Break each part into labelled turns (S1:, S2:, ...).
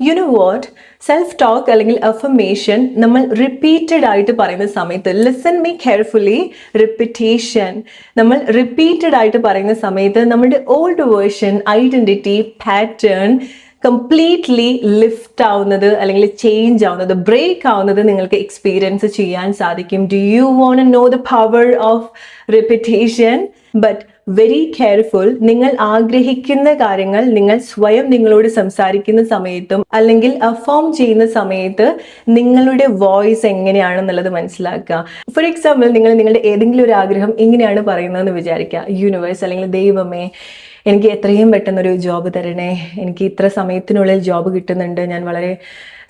S1: You know what self talk അല്ലെങ്കിൽ affirmation നമ്മൾ repeated ആയിട്ട് പറയുന്ന സമയത്ത് ലിസൺ മീ കെയർഫുള്ളി റിപ്പിറ്റേഷൻ നമ്മൾ റിപ്പീറ്റഡ് ആയിട്ട് പറയുന്ന സമയത്ത് നമ്മുടെ old version identity pattern completely lift ആവുന്നത് അല്ലെങ്കിൽ ചേഞ്ച് ആവുന്നത് ബ്രേക്ക് ആവുന്നത് നിങ്ങൾക്ക് എക്സ്പീരിയൻസ് ചെയ്യാൻ സാധിക്കും. Do you want know the power of repetition but very careful നിങ്ങൾ ആഗ്രഹിക്കുന്ന കാര്യങ്ങൾ നിങ്ങൾ സ്വയം നിങ്ങളോട് സംസാരിക്കുന്ന സമയത്തും അല്ലെങ്കിൽ അഫോം ചെയ്യുന്ന സമയത്ത് നിങ്ങളുടെ വോയിസ് എങ്ങനെയാണെന്നുള്ളത് മനസ്സിലാക്കുക. ഫോർ എക്സാമ്പിൾ നിങ്ങൾ നിങ്ങളുടെ ഏതെങ്കിലും ഒരു ആഗ്രഹം എങ്ങനെയാണ് പറയുന്നതെന്ന് വിചാരിക്കുക. യൂണിവേഴ്സ് അല്ലെങ്കിൽ ദൈവമേ എനിക്ക് എത്രയും പെട്ടെന്നൊരു ജോബ് തരണേ. എനിക്ക് ഇത്ര സമയത്തിനുള്ളിൽ ജോബ് കിട്ടുന്നുണ്ട്. ഞാൻ വളരെ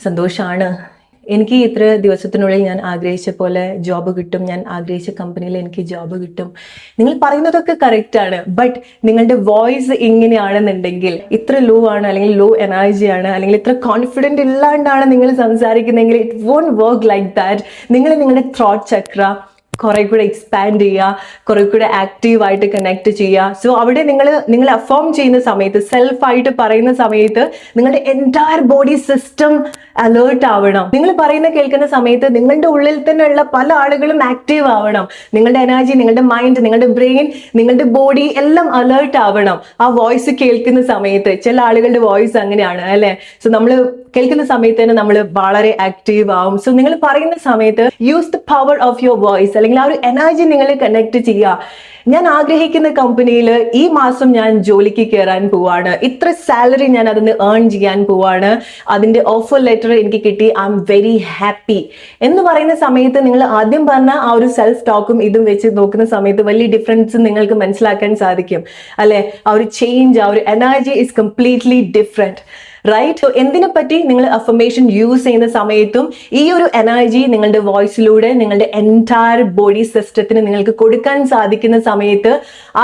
S1: സന്തോഷമാണ് എനിക്ക് ഇത്ര ദിവസത്തിനുള്ളിൽ ഞാൻ ആഗ്രഹിച്ച പോലെ ജോബ് കിട്ടും. ഞാൻ ആഗ്രഹിച്ച കമ്പനിയിൽ എനിക്ക് ജോബ് കിട്ടും. നിങ്ങൾ പറയുന്നതൊക്കെ ആണ്. ബട്ട് നിങ്ങളുടെ വോയിസ് ഇങ്ങനെയാണെന്നുണ്ടെങ്കിൽ ഇത്ര ലോ ആണ് അല്ലെങ്കിൽ ലോ എനർജി ആണ് അല്ലെങ്കിൽ ഇത്ര കോൺഫിഡന്റ് ഇല്ലാണ്ടാണ് നിങ്ങൾ സംസാരിക്കുന്നതെങ്കിൽ it won't work like that നിങ്ങൾ നിങ്ങളുടെ ത്രോട്ട് ചക്ര കുറെ കൂടെ എക്സ്പാൻഡ് ചെയ്യുക കുറെ കൂടെ ആക്റ്റീവായിട്ട് കണക്ട് ചെയ്യുക. സോ അവിടെ നിങ്ങൾ നിങ്ങൾ അഫോം ചെയ്യുന്ന സമയത്ത് സെൽഫായിട്ട് പറയുന്ന സമയത്ത് നിങ്ങളുടെ എന്റയർ ബോഡി സിസ്റ്റം അലേർട്ട് ആവണം. നിങ്ങൾ പറയുന്ന കേൾക്കുന്ന സമയത്ത് നിങ്ങളുടെ ഉള്ളിൽ തന്നെയുള്ള പല ആളുകളും ആക്റ്റീവ് ആവണം. നിങ്ങളുടെ എനർജി നിങ്ങളുടെ മൈൻഡ് നിങ്ങളുടെ ബ്രെയിൻ നിങ്ങളുടെ ബോഡി എല്ലാം അലേർട്ട് ആവണം. ആ വോയിസ് കേൾക്കുന്ന സമയത്ത് ചില ആളുകളുടെ വോയിസ് അങ്ങനെയാണ് അല്ലെ? സോ നമ്മൾ കേൾക്കുന്ന സമയത്ത് തന്നെ നമ്മൾ വളരെ ആക്റ്റീവ് ആവും. സോ നിങ്ങൾ പറയുന്ന സമയത്ത് use the power of your voice അല്ലെങ്കിൽ ആ ഒരു എനർജി നിങ്ങൾ കണക്ട് ചെയ്യുക ഞാൻ ആഗ്രഹിക്കുന്ന കമ്പനിയിൽ ഈ മാസം ഞാൻ ജോലിക്ക് കയറാൻ പോവാണ്. ഇത്ര സാലറി ഞാൻ അതിന് ഏൺ ചെയ്യാൻ പോവാണ്. അതിന്റെ ഓഫർ ലെറ്റർ എനിക്ക് കിട്ടി. ഐ എം വെരി ഹാപ്പി എന്ന് പറയുന്ന സമയത്ത് നിങ്ങൾ ആദ്യം പറഞ്ഞ ആ ഒരു സെൽഫ് ടോക്കും ഇതും വെച്ച് നോക്കുന്ന സമയത്ത് വലിയ ഡിഫറൻസ് നിങ്ങൾക്ക് മനസ്സിലാക്കാൻ സാധിക്കും. അല്ലെ? ആ ഒരു ചേഞ്ച് ആ ഒരു energy is completely different right so എന്തിനെ പറ്റി നിങ്ങൾ അഫർമേഷൻ യൂസ് ചെയ്യുന്ന സമയത്തും ഈ ഒരു എനർജി നിങ്ങളുടെ വോയിസിലൂടെ നിങ്ങളുടെ എന്റയർ ബോഡി സിസ്റ്റത്തിന് നിങ്ങൾക്ക് കൊടുക്കാൻ സാധിക്കുന്ന സമയത്ത്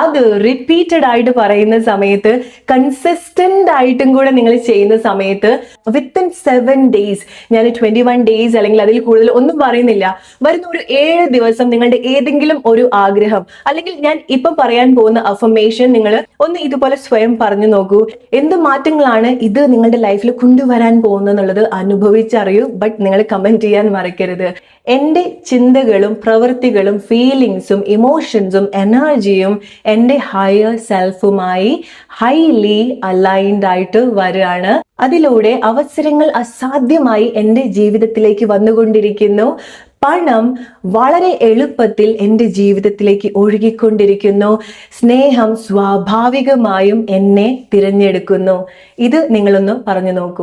S1: അത് റിപ്പീറ്റഡ് ആയിട്ട് പറയുന്ന സമയത്ത് കൺസിസ്റ്റന്റ് ആയിട്ടും കൂടെ നിങ്ങൾ ചെയ്യുന്ന സമയത്ത് വിത്തിൻ സെവൻ ഡേയ്സ് ഞാൻ ട്വന്റി വൺ ഡേയ്സ് അല്ലെങ്കിൽ അതിൽ കൂടുതൽ ഒന്നും പറയുന്നില്ല. വരുന്ന ഒരു ഏഴ് ദിവസം നിങ്ങളുടെ ഏതെങ്കിലും ഒരു ആഗ്രഹം അല്ലെങ്കിൽ ഞാൻ ഇപ്പം പറയാൻ പോകുന്ന അഫർമേഷൻ നിങ്ങൾ ഒന്ന് ഇതുപോലെ സ്വയം പറഞ്ഞു നോക്കൂ. എന്ത് മാറ്റങ്ങളാണ് ഇത് നിങ്ങളുടെ ലൈഫിൽ കൊണ്ടുവരാൻ എന്നുള്ളത് അനുഭവിച്ചറിയൂ ബട്ട് നിങ്ങൾ കമന്റ് ചെയ്യാൻ മറക്കരുത്. എന്റെ ചിന്തകളും പ്രവൃത്തികളും ഫീലിങ്സും ഇമോഷൻസും എനർജിയും എന്റെ ഹയർ സെൽഫുമായി ഹൈലി അലൈൻഡ് ആയിട്ട് വരികയാണ്. അതിലൂടെ അവസരങ്ങൾ അസാധ്യമായി എന്റെ ജീവിതത്തിലേക്ക് വന്നുകൊണ്ടിരിക്കുന്നു. പണം വളരെ എളുപ്പത്തിൽ എന്റെ ജീവിതത്തിലേക്ക് ഒഴുകിക്കൊണ്ടിരിക്കുന്നു. സ്നേഹം സ്വാഭാവികമായും എന്നെ തിരഞ്ഞെടുക്കുന്നു. ഇത് നിങ്ങളൊന്ന് പറഞ്ഞു നോക്കൂ.